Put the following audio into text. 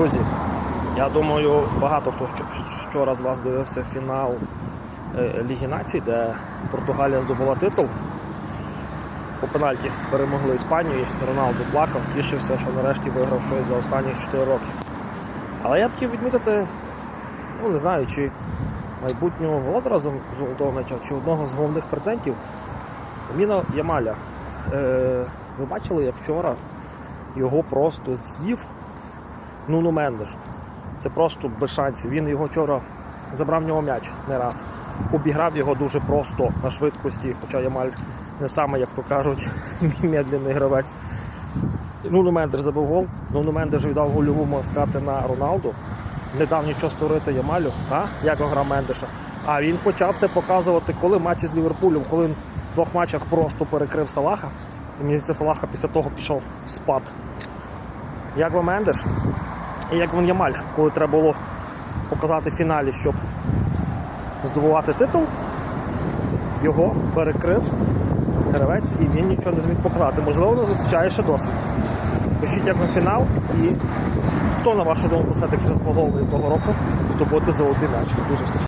Друзі, я думаю, багато хто вчора з вас дивився фінал е, Ліги Націй, де Португалія здобула титул. По пенальті перемогли Іспанію, Роналду плакав, тішився, що нарешті виграв щось за останні 4 роки. Але я б хотів відмітити, ну не знаю, чи майбутнього володара зо- золотого м'яча, чи одного з головних претендентів Міна Ямаля. Е, ви бачили, як вчора його просто з'їв Нуну Мендеш. Це просто без шансів. Він його вчора забрав в нього м'яч не раз. Обіграв його дуже просто на швидкості, хоча Ямаль не саме, як то кажуть, медленний гравець. Нуну Мендеш забив гол. Нуну Мендеш віддав гольову можна на Роналду. Не дав нічого створити Ямалю, а? як гра Мендеша. А він почав це показувати, коли матчі з Ліверпулем, коли він в двох матчах просто перекрив Салаха. І мені здається, Салаха після того пішов спад. Як вам Мендеш? Як він Ямаль, коли треба було показати фіналі, щоб здобувати титул, його перекрив гравець і він нічого не зміг показати. Можливо, не зустрічає ще досвід. Пишіть як на фінал і хто, на вашу думку, все-таки заслуговує того року здобути золотий м'яч. До зустрічі.